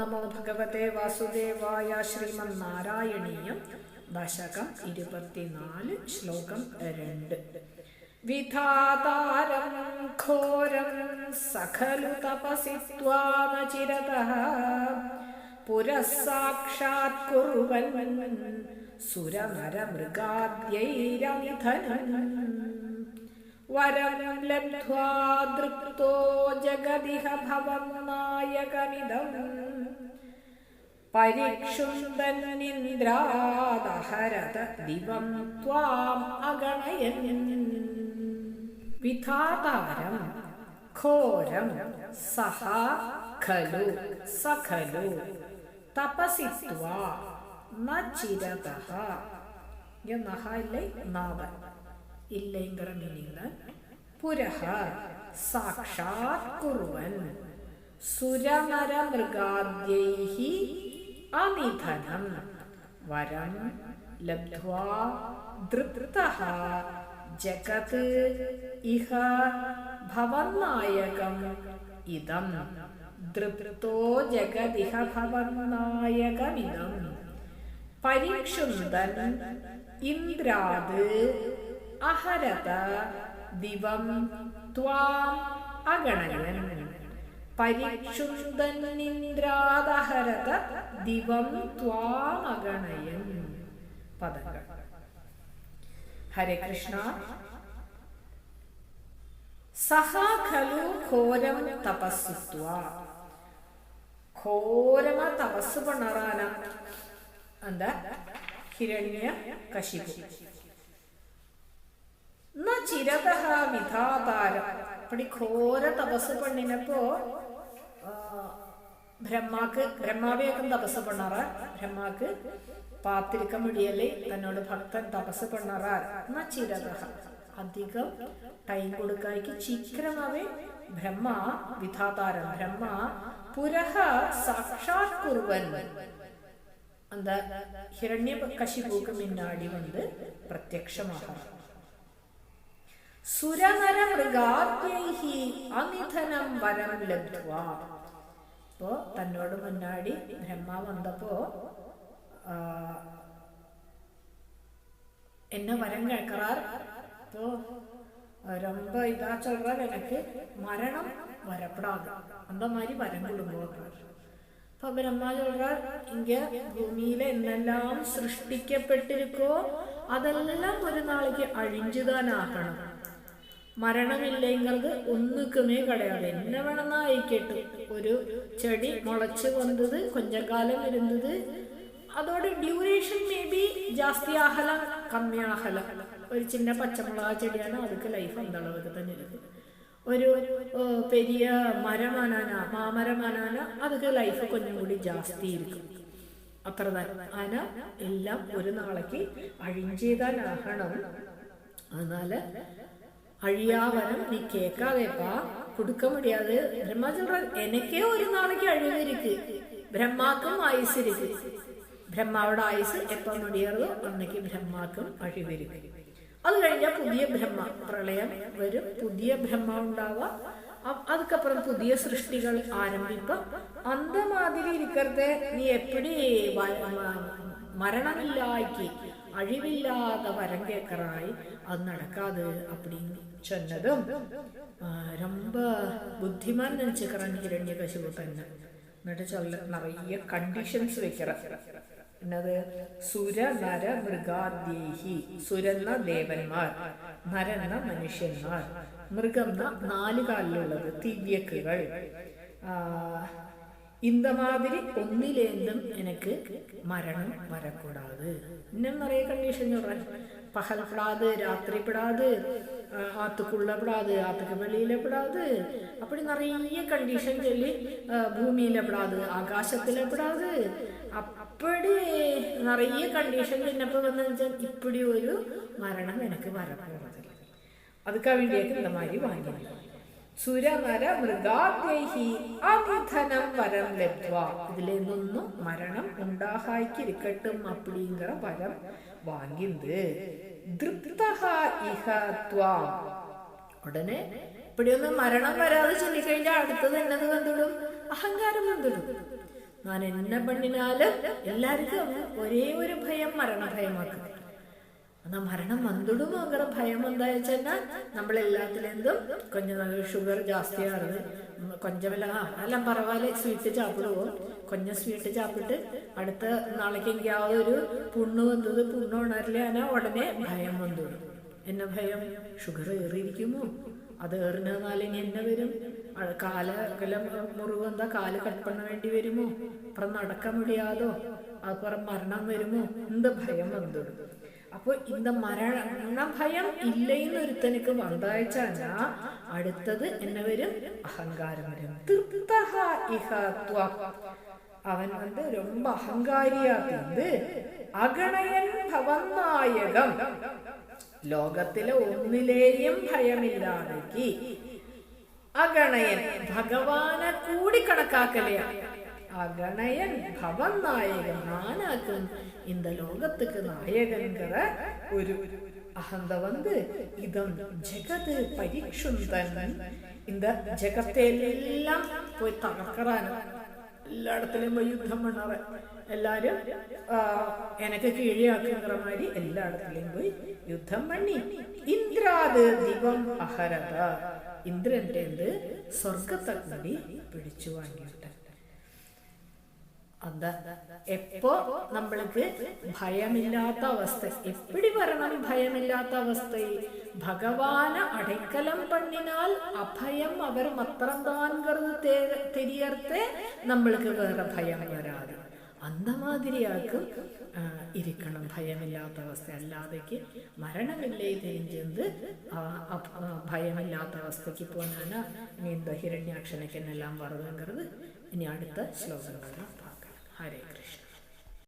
നമോ ഭഗവത്തെ വാസുദേവായ ശ്രീമന്നാരായണീയം. ദശകം ഇരുപത്തിനാല് ശ്ലോകം രണ്ട്. വിധാതാരം ഘോരം സഖലു തപസി ത്വാമചിരതഃ പുരസാക്ഷാത് കുറുവൻ സുരനരമൃഗാദ്യൈരനിധനം. വരം ലബ്ധ്വാ ദൃപ്തോ ജഗതിഹ ഭവം നായകമിദം പരിക്ഷുന്ദ്രാദഹരത ദിവം ത്വാം അഗണയൻ. വിധാതാരം ഘോരം സഹ ഖലു സഖലു. തപസിത്വാ ചിരതഃ എന്നഹ നഹ ഇല്ലേ നാവൻ ഇല്ലൈങ്കര മീനിങ് പുരഹ. സാക്ഷാത് കുറുവൻ സുരനര മൃഗാദ്യൈഹി അനിധനം വരം ലബ്ധ്വാ ദൃപ്തഃ ജഗത് ഇഹ ഭവന്നായകം ഇദം ദൃപ്തോ ജഗതിഹ ഭവന്നായകമിദം പരിക്ഷുന്ദൻ ഇന്ദ്രാത് അഹരത ദിവം ത്വാം അഗണയൻ പരിക്ഷുന്തന്നിന്ദ്രാദഹരത ദിവം ത്വാമഗണയൻ പദങ്ങൾ. ഹരേ കൃഷ്ണ. സഹ ഖലു ഘോരം തപസ്സുത്വ ഘോരമ തപസ് പണറാന. അന്ത ഹിരണ്യ കശിപു. ചിരതഹ വിധാതാരം അപ്പടി ഘോര തപസ് പണിനപ്പോ ബ്രഹ്മാക്ക് ബ്രഹ്മാവേക്കം തപസ് പണ്ണറ ബ്രഹ്മാക്ക് പാത്തിരിക്ക മുടിയല്ലേ തന്നോട് ഭക്തൻ തപസ് പണ്ണറാർ എന്നാ ചിരതഹ അധികം ടൈം കൊടുക്കായ്ക്ക് ചീക്രമാവേ ബ്രഹ്മ വിധാതാരം ബ്രഹ്മ പുരഹ സാക്ഷാത് കുറുവൻ அந்த ஹிரண்ய கசிபுக்கு முன்னாடி வந்து பிரத்யக்ஷமாக സുരനര മൃഗാദ്യൈഹി അനിധനം വരം ലബ്ധ്വാ അപ്പോ തന്നോട് മുന്നാടി ബ്രഹ്മ വന്നപ്പോ என்ன வரம் கேட்கிறார் இப்போ ரொம்ப இதா சொல்றார் எனக்கு மரணம் வரப்படாது அந்த மாதிரி வரம் கொடுங்கோன்றார் அப்ப பிரம்மா சொல்றார் இங்க பூமியில என்னெல்லாம் சிருஷ்டிக்கப்பட்டிருக்கோ அதெல்லாம் ஒரு நாளைக்கு அழிஞ்சுதான் ஆகணும் മരണമില്ലെങ്കിൽ ഒന്നുക്കുമേ കിടയാതെ. എന്നെ വേണമെന്നായിക്കേട്ടു ഒരു ചെടി മുളച്ചു വന്നത് കൊഞ്ചക്കാലം വരുന്നത് അതോടെ ഡ്യൂറേഷൻ മേ ബി ജാസ്തി ആഹല കമ്മിയാഹല ഒരു ചിന്ന പച്ചമുളക് ചെടിയാണ് അതൊക്കെ ലൈഫ് അന്തളവൊക്കെ തന്നെ ഒരു ഒരു പെരിയ മരമാനാന മാമരമാനാന അതൊക്കെ ലൈഫ് കൊഞ്ഞും കൂടി ജാസ്തി ഇരിക്കും അത്ര തന്നെ. എല്ലാം ഒരു നാളേക്ക് അഴിഞ്ചേതാനാകണം അതിനാല് അഴിയാവരം നീ കേക്കാതെ പാ കൊടുക്ക മുടിയാതെ ബ്രഹ്മചന്ദ്രൻ ഒരു നാളേക്ക് അഴിവരിക്ക്. ബ്രഹ്മാക്കും ആയുസ്സിരിക്ക്. ബ്രഹ്മാവുടെ ആയുസ് എപ്പം മുടിയറോ അന്നേക്ക് ബ്രഹ്മാക്കും അഴിവരിക്ക്. അത് കഴിഞ്ഞാൽ പുതിയ ബ്രഹ്മ പ്രളയം വരും. പുതിയ ബ്രഹ്മ ഉണ്ടാവാം. അതുക്കപ്പുറം പുതിയ സൃഷ്ടികൾ ആരംഭിപ്പം. അന്തമാതിരി ഇരിക്കരുതെ. നീ എപ്പടി മരണമില്ലായി അഴിവില്ലാത്ത വരം കേക്കറായി? അത് നടക്കാതെ അപ്പടി சொன்னதும் ரொம்ப புத்திமான் நினச்சிக்கிறான் ஹிரண்ய கசிவு தன்னை എന്നിട്ട് ചൊല്ല നിറയെ കണ്ടീഷൻസ് വെക്കറ. എന്നത് സുര നര മൃഗാദേഹി സുരന്ന ദേവന്മാർ നരന്ന മനുഷ്യന്മാർ മൃഗം നാല് കാലിലുള്ളത് ആ இந்த மாதிரி ஒன்னிலேந்தும் எனக்கு மரணம் வரக்கூடாது இன்னும் நிறைய கண்டிஷன் சொல்றேன் பகல் படாது ராத்திரி படாது ஆத்துக்குள்ள படாது ஆத்துக்கு வெளியில படாது அப்படி நிறைய கண்டிஷன் சொல்லி பூமியில படாது ஆகாசத்துல படாது அப்படி நிறைய கண்டிஷன் என்னப்போ வந்து இப்படி ஒரு மரணம் எனக்கு வரப்போறதில்லை സുരനര മൃഗാദ്യൈഹി അമിധനം വരം ലബ്ധ്വ. ഇതിലെ നിന്നും മരണം ഉണ്ടാഹായിക്കിരിക്കട്ടും അപ്പിടിങ്കറ വരം വാങ്ങിന്ത്. ദൃപ്തഹ ഉടനെ ഇപ്പിടിയൊന്ന് മരണം വരാതെ ചൊല്ലിക്കഴിഞ്ഞാൽ അടുത്തത് എന്നത് വന്നിടും അഹങ്കാരം വന്നിടും ഞാൻ എന്നെ പണ്ണിനാല് എല്ലാവർക്കും ഒരേ ഒരു ഭയം മരണഭയമാക്കുന്നു എന്നാ മരണം വന്നിടും അങ്ങനെ ഭയം എന്താ വെച്ചാൽ നമ്മളെല്ലാത്തിലെന്തും കൊഞ്ചം ഷുഗർ ജാസ്തിയാണ്. കൊഞ്ചമല്ല എല്ലാം പറവാൽ സ്വീറ്റ് ചാപ്പിടുവോ? കൊഞ്ചം സ്വീറ്റ് ചാപ്പിട്ട് അടുത്ത നാളേക്ക് ഒരു പുണ്ണു വന്നത് പുണ്ണു ഉണരില്ല ഉടനെ ഭയം വന്നിടും. എന്നെ ഭയം ഷുഗർ ഏറിയിരിക്കുമോ അത് ഏറിനാല് ഇനി എന്നെ വരും. കാല മുറിവ് എന്താ? കാൽ കട്ട് പണ്ണ വേണ്ടി വരുമോ? അപ്പുറം നടക്കാൻ മുടിയാതോ അപ്പുറം മരണം വരുമോ? എന്ത് ഭയം വന്നിടും. അപ്പോൾ മരണ മരണഭയം ഇല്ലെന്ന് ഒരുത്തനിക്ക് വന്നാഴ്ചാ അടുത്തത് എന്നെ വരും അഹങ്കാരം വരും. അവൻ വന്ന് രൊമ്പ അഹങ്കാരിയാ അഗണയൻ ഭവന്നായകം. ലോകത്തിലെ ഒന്നിലേയും ഭയമില്ലാതെ അഗണയൻ ഭഗവാനെ കൂടി കണക്കാക്കലെയാണ് അഗണയൻ ഭവൻ നായകൻ நானாக்கும் இந்த லோகத்துக்கு നായകൻ ஒரு அகந்த வந்து ഇതം ജഗത് പരീക്ഷുന്തൻ. இந்த ജഗത്തെ എല്ലാം പോയി തകർക്കറാനും എല്ലായിടത്തിലും പോയി യുദ്ധം പണ്ണറ എല്ലാരും എനക്ക് കീഴിയാക്കുന്ന മാതിരി എല്ലായിടത്തിലും പോയി യുദ്ധം പണി. ഇന്ദ്രാത് ദിവം അഹരത ഇന്ദ്രന്റെ സ്വർഗത്തെ കൂടി പിടിച്ചു വാങ്ങിയിട്ട്. അത് എപ്പോ നമ്മൾക്ക് ഭയമില്ലാത്ത അവസ്ഥ. എപ്പിടി വരണം ഭയമില്ലാത്ത അവസ്ഥ ഭഗവാന് അടയ്ക്കലം പണ്ണിനാൽ അഭയം അവർ മത്രം താൻകരുത് തെരിയർത്തെ. നമ്മൾക്ക് വേറെ ഭയം വരാതെ. അന്തമാതിരിയാക്കും ഇരിക്കണം ഭയമില്ലാത്ത അവസ്ഥ. അല്ലാതെക്ക് മരണമില്ലേ തെരിഞ്ഞത് ഭയമില്ലാത്ത അവസ്ഥയ്ക്ക് പോകാനാണ് ഇനി ഹിരണ്യാക്ഷനക്കെന്നെല്ലാം വറുതെങ്കരുത് ഇനി അടുത്ത ശ്ലോകങ്ങളാണ് ഹരേ കൃഷ്ണ